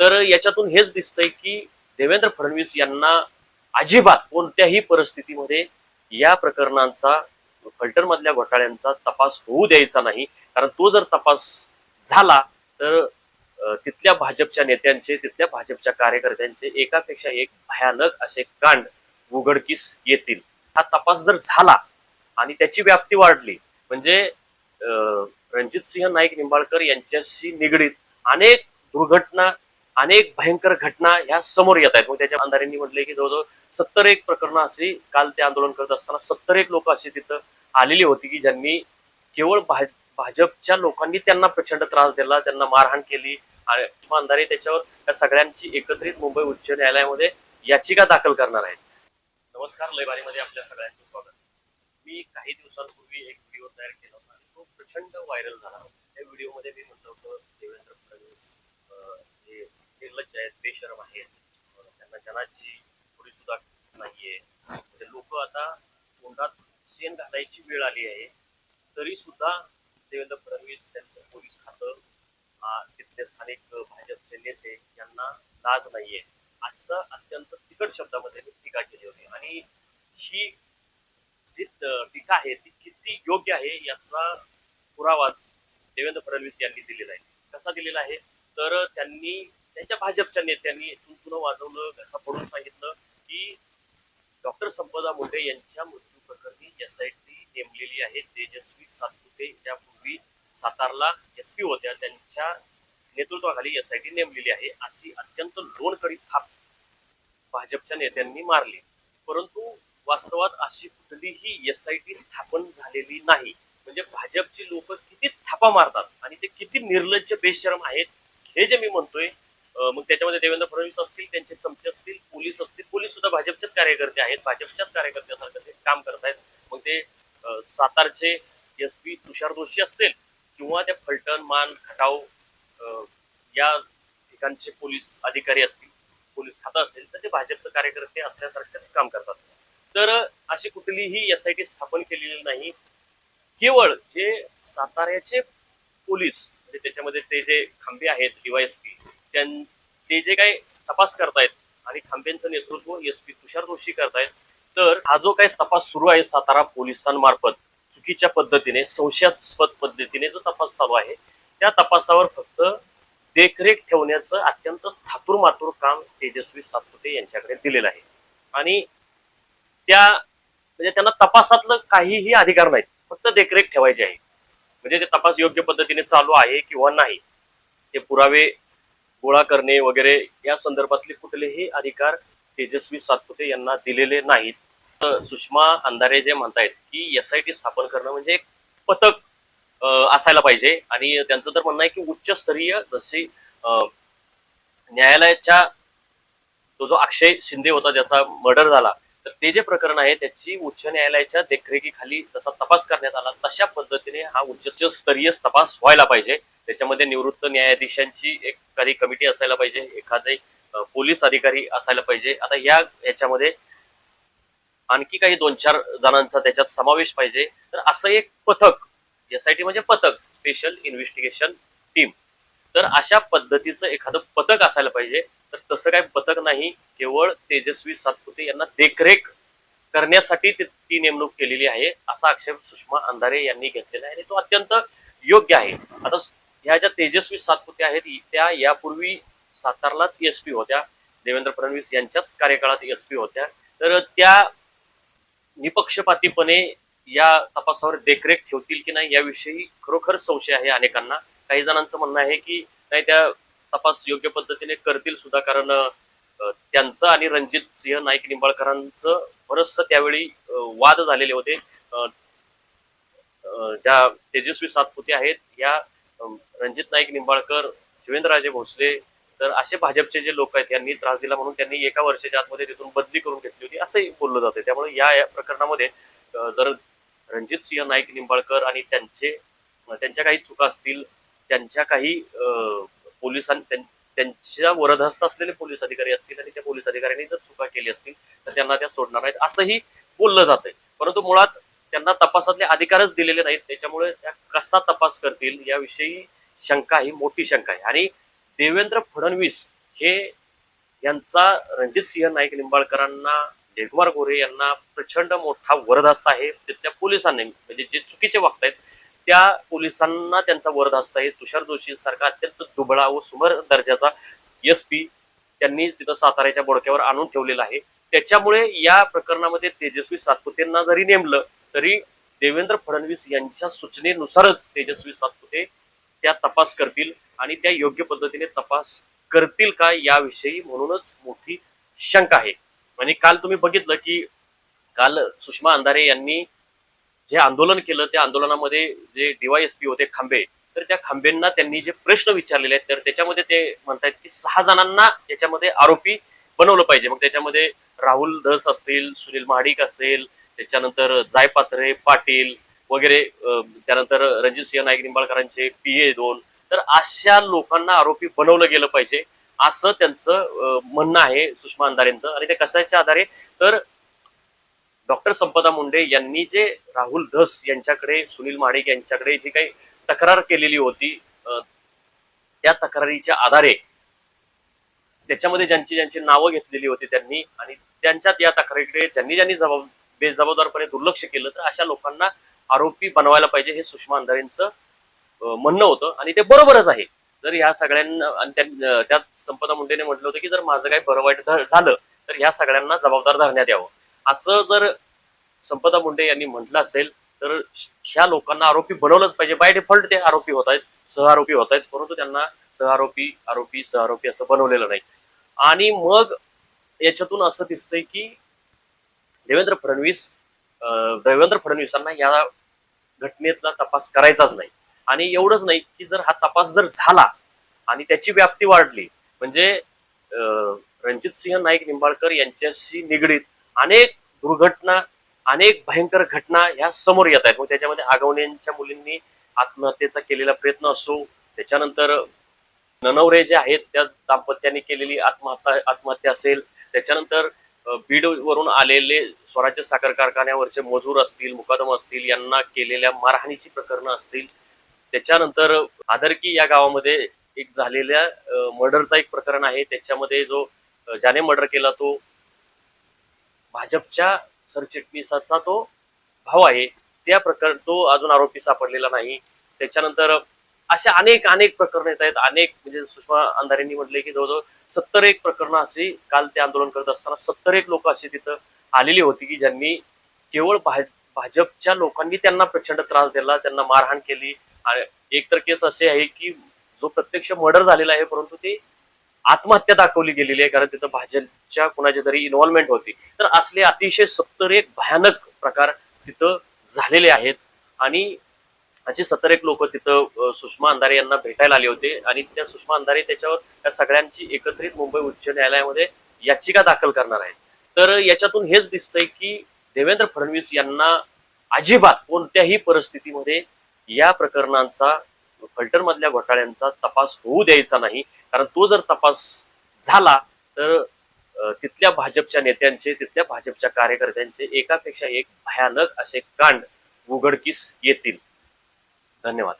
तर याच्यातून हेच दिसतंय की देवेंद्र फडणवीस यांना अजिबात कोणत्याही परिस्थितीमध्ये या प्रकरणांचा फल्टरमधल्या घोटाळ्यांचा तपास होऊ द्यायचा नाही. कारण तो जर तपास झाला तर तिथल्या भाजपच्या नेत्यांचे तिथल्या भाजपच्या कार्यकर्त्यांचे एकापेक्षा एक भयानक असे कांड उघडकीस येतील. हा तपास जर झाला आणि त्याची व्याप्ती वाढली म्हणजे रणजित सिंह नाईक निंबाळकर यांच्याशी निगडीत अनेक दुर्घटना अनेक भयंकर घटना ह्या समोर येत आहेत. मग त्याच्या आमदारांनी म्हटले की जवळजवळ सत्तर एक प्रकरणं अशी काल ते आंदोलन करत असताना सत्तर एक लोक अशी तिथं आलेली होती की ज्यांनी केवळ भा- भाजपच्या लोकांनी त्यांना प्रचंड त्रास दिला त्यांना मारहाण केली आणि आमदारे त्याच्यावर त्या सगळ्यांची एकत्रित मुंबई उच्च न्यायालयामध्ये याचिका दाखल करणार आहेत. नमस्कार लयबारीमध्ये आपल्या सगळ्यांचं स्वागत. मी काही दिवसांपूर्वी एक व्हिडिओ तयार केला होता आणि तो प्रचंड व्हायरल झाला. त्या व्हिडिओमध्ये मी म्हटलं होतं देवेंद्र फडणवीस हे निर्लज्ज आहेत बेशरम आहेत. त्यांना जनाची थोडी सुद्धा नाहीये. म्हणजे लोक आता तोंडात शेण घालायची वेळ आली आहे. तरी सुद्धा देवेंद्र फडणवीस त्यांचं पोलीस खातं तिथले स्थानिक भाजपचे नेते यांना लाज नाहीये. असं अत्यंत तिखट शब्दामध्ये टीका केली होती. आणि ही जी टीका आहे ती किती योग्य आहे याचा पुरावाच देवेंद्र फडणवीस यांनी दिलेला आहे. कसा दिलेला आहे? तर त्यांनी त्यांच्या भाजपच्या नेत्यांनी पुन्हा वाजवलं घसा पडून सांगितलं की डॉक्टर संपदा मुंडे यांच्या मृत्यू प्रकरणी एस आय टी नेमलेली आहे. तेजस्वी सातपुते त्यापूर्वी सातारला एस पी होत्या. त्यांच्या नेतृत्वाखाली एस आय टी नेमलेली आहे. अशी अत्यंत लोणकडी थाप भाजपच्या नेत्यांनी मारली. परंतु वास्तवात अशी कुठलीही एस आय टी स्थापन झालेली नाही. म्हणजे भाजपची लोक किती थापा मारतात आणि ते किती निर्लज्ज बेशरम आहेत हे जे मी म्हणतोय मग त्याच्यामध्ये देवेंद्र फडणवीस असतील त्यांचे चमचे असतील पोलीस असतील पोलीस सुद्धा भाजपचेच कार्यकर्ते आहेत. भाजपच्याच कार्यकर्त्यासारखं ते काम करतायत मग ते सातारचे एस पी तुषार दोषी असतील किंवा त्या फलटण मान खटाव या ठिकाणचे पोलीस अधिकारी असतील पोलीस खातं असेल तर ते भाजपचे कार्यकर्ते असल्यासारखेच काम करतात. तर अशी कुठलीही एस आय टी स्थापन केलेली नाही. केवळ जे साताऱ्याचे पोलीस म्हणजे त्याच्यामध्ये ते जे खांबे आहेत डीवायएसपी त्यां ते जे काही तपास करतायत आणि खांब्यांचं नेतृत्व एस पी तुषार जोशी करतायत तर हा जो काही तपास सुरू आहे सातारा पोलिसांमार्फत चुकीच्या पद्धतीने संशयास्पद पद्धतीने जो तपास चालू आहे त्या तपासावर फक्त देखरेख ठेवण्याचं अत्यंत थातुरमातुर काम तेजस्वी सातपुते यांच्याकडे दिलेलं आहे. आणि त्या म्हणजे त्यांना तपासातलं काहीही अधिकार नाही फक्त देखरेख ठेवायची आहे. म्हणजे ते तपास योग्य पद्धतीने चालू आहे किंवा नाही ते पुरावे गोळा करणे वगैरे या संदर्भातले कुठलेही अधिकार तेजस्वी सातपुते यांना दिलेले नाहीत. तर सुषमा अंधारे जे म्हणतायत की एस आय टी स्थापन करणं म्हणजे एक पथक असायला पाहिजे. आणि त्यांचं तर म्हणणं आहे की उच्चस्तरीय जशी अं, न्यायालयाच्या तो जो अक्षय शिंदे होता ज्याचा मर्डर झाला तर ते जे प्रकरण आहे त्याची उच्च न्यायालयाच्या देखरेखीखाली जसा तपास करण्यात आला तशा पद्धतीने हा उच्च स्तरीय तपास व्हायला पाहिजे. त्याच्यामध्ये निवृत्त न्यायाधीशांची एक एखादी कमिटी असायला पाहिजे एखादे पोलीस अधिकारी असायला पाहिजे. आता या याच्यामध्ये आणखी काही दोन चार जणांचा त्याच्यात समावेश पाहिजे. तर असं एक पथक एस आय टी म्हणजे पथक स्पेशल इन्व्हेस्टिगेशन टीम तर अशा पद्धतीचं एखादं पथक असायला पाहिजे तर तसं काही पथक नाही केवळ तेजस्वी सातपुते यांना देखरेख करण्यासाठी ती ती नेमणूक केलेली आहे असा आक्षेप सुषमा अंधारे यांनी घेतलेला आहे आणि तो अत्यंत योग्य आहे. आता ह्या ज्या तेजस्वी सातपुते आहेत त्या यापूर्वी सातारलाच एस पी होत्या देवेंद्र फडणवीस यांच्याच कार्यकाळात एस पी होत्या. तर त्या निपक्षपातीपणे या तपासावर देखरेख ठेवतील की नाही याविषयी खरोखर संशय आहे अनेकांना. काही जणांचं म्हणणं आहे की नाही त्या तपास योग्य पद्धतीने करतील सुद्धा कारण त्यांचं आणि रणजित सिंह नाईक निंबाळकरांचं बरंचसं त्यावेळी वाद झालेले होते. ज्या तेजस्वी सातपुते आहेत या रणजित नाईक निंबाळकर शिवेंद्रराजे भोसले तर असे भाजपचे जे लोक आहेत यांनी त्रास दिला म्हणून त्यांनी एका वर्षाच्या आतमध्ये तिथून बदली करून घेतली होती असंही बोललं जाते त्यामुळे या या प्रकरणामध्ये जर रणजित सिंह नाईक निंबाळकर आणि त्यांचे त्यांच्या काही चुका असतील त्यांच्या काही पोलिसांनी पोलिसां त्यां- त्यांच्या वरदहस्त असलेले पोलीस अधिकारी असतील आणि त्या पोलीस अधिकाऱ्यांनी जर चुका केली असतील तर त्यांना त्या सोडणार नाहीत असंही बोललं जातंय. परंतु मुळात त्यांना तपासातले अधिकारच दिलेले नाहीत. त्याच्यामुळे त्या कसा तपास करतील याविषयी शंका ही मोठी शंका आहे. आणि देवेंद्र फडणवीस हे यांचा रणजित सिंह नाईक निंबाळकरांना जयकुमार गोरे यांना प्रचंड मोठा वरदास्त आहे तिथल्या पोलिसांनी. म्हणजे जे चुकीचे वागतायत त्या पोलिसांना त्यांचा वरद असता आहे तुषार जोशी सारखा अत्यंत दुबळा व सुमर दर्जाचा एस पी त्यांनी तिथं साताऱ्याच्या बोडक्यावर आणून ठेवलेला आहे. त्याच्यामुळे या प्रकरणामध्ये तेजस्वी सातपुतेंना जरी नेमलं तरी देवेंद्र फडणवीस यांच्या सूचनेनुसारच तेजस्वी सातपुते त्या तपास करतील आणि त्या योग्य पद्धतीने तपास करतील का याविषयी म्हणूनच मोठी शंका आहे. आणि काल तुम्ही बघितलं की काल सुषमा अंधारे यांनी जे आंदोलन केलं त्या आंदोलनामध्ये जे डीवायएसपी होते खांबे तर त्या खांबेंना त्यांनी जे प्रश्न विचारलेले आहेत तर त्याच्यामध्ये ते म्हणतात की सहा जणांना याच्यामध्ये आरोपी बनवलं पाहिजे. मग त्याच्यामध्ये राहुल धस असतील सुनील महाडिक असेल त्याच्यानंतर जायपात्रे पाटील वगैरे त्यानंतर रणजित सिंह नाईक निंबाळकरांचे पी ए दोन. तर अशा लोकांना आरोपी बनवलं गेलं पाहिजे असं त्यांचं म्हणणं आहे सुषमा अंधारेंचं. आणि ते कशाच्या आधारे? तर डॉक्टर संपदा मुंडे यांनी जे राहुल धस यांच्याकडे सुनील माडिक यांच्याकडे जी काही तक्रार केलेली होती त्या तक्रारीच्या आधारे त्याच्यामध्ये ज्यांची ज्यांची नावं घेतलेली होती त्यांनी आणि त्यांच्यात या तक्रारीकडे ज्यांनी ज्यांनी जबाब बेजबाबदारपणे दुर्लक्ष केलं तर अशा लोकांना आरोपी बनवायला पाहिजे हे सुषमा अंधारेंचं म्हणणं होतं आणि ते बरोबरच आहे. जर ह्या सगळ्यांना आणि त्या- त्यात संपदा मुंडेने म्हटलं होतं की जर माझं काही बरं वाईट झालं तर ह्या सगळ्यांना जबाबदार धरण्यात यावं. असं जर संपदा मुंडे यांनी म्हटलं असेल तर ह्या लोकांना आरोपी बनवलंच पाहिजे. बाय डिफॉल्ट ते आरोपी होत आहेत सहआरोपी होत आहेत परंतु त्यांना सहआरोपी आरोपी सहआरोपी असं बनवलेलं नाही. आणि मग याच्यातून असं दिसतंय की देवेंद्र फडणवीस देवेंद्र फडणवीसांना या घटनेतला तपास करायचाच नाही. आणि एवढंच नाही की जर हा तपास जर झाला आणि त्याची व्याप्ती वाढली म्हणजे अं, रणजित सिंह नाईक निंबाळकर यांच्याशी निगडीत अनेक दुर्घटना अनेक भयंकर घटना ह्या समोर येत आहेत. मग त्याच्यामध्ये आगवण्यांच्या मुलींनी आत्महत्येचा केलेला प्रयत्न असो त्याच्यानंतर ननवरे जे आहेत त्या दाम्पत्याने केलेली आत्महत्या आत्महत्या असेल त्याच्यानंतर बीड वरून आलेले स्वराज्य साखर कारखान्यावरचे मजूर असतील मुकादम असतील यांना केलेल्या मारहाणीची प्रकरणं असतील. त्याच्यानंतर आदरकी या गावामध्ये एक झालेल्या मर्डरचा एक प्रकरण आहे. त्याच्यामध्ये जो ज्याने मर्डर केला तो भाजपच्या सरचिटणीसाचा तो भाव आहे. त्या प्रकार तो अजून आरोपी सापडलेला नाही. त्याच्यानंतर अशा अनेक अनेक प्रकरणं येत आहेत. अनेक म्हणजे सुषमा अंधारेंनी म्हटले की जवळजवळ सत्तर एक प्रकरणं अशी काल ते आंदोलन करत असताना सत्तर एक लोक अशी तिथं आलेली होती की ज्यांनी केवळ भा- भाजपच्या लोकांनी त्यांना प्रचंड त्रास दिला त्यांना मारहाण केली. आणि एक तर केस असे आहे की जो प्रत्यक्ष मर्डर झालेला आहे परंतु ते आत्महत्या दाखवली गेलेली आहे कारण तिथं भाजपच्या कुणाची तरी इन्व्हॉल्वमेंट होती. तर असले अतिशय सत्तर एक भयानक प्रकार तिथं झालेले आहेत. आणि असे सत्तर एक लोक तिथं सुषमा अंधारे यांना भेटायला आले होते. आणि त्या सुषमा अंधारे त्याच्यावर त्या सगळ्यांची एकत्रित मुंबई उच्च न्यायालयामध्ये याचिका दाखल करणार आहेत. तर याच्यातून हेच दिसतंय की देवेंद्र फडणवीस यांना अजिबात कोणत्याही परिस्थितीमध्ये या प्रकरणांचा फल्टरमधल्या घोटाळ्यांचा तपास होऊ द्यायचा नाही. कारण तो जर तपास झाला तर तिथल्या भाजपच्या नेत्यांचे तिथल्या भाजपच्या कार्यकर्त्यांचे एकापेक्षा एक भयानक असे कांड उघडकीस येतील. धन्यवाद.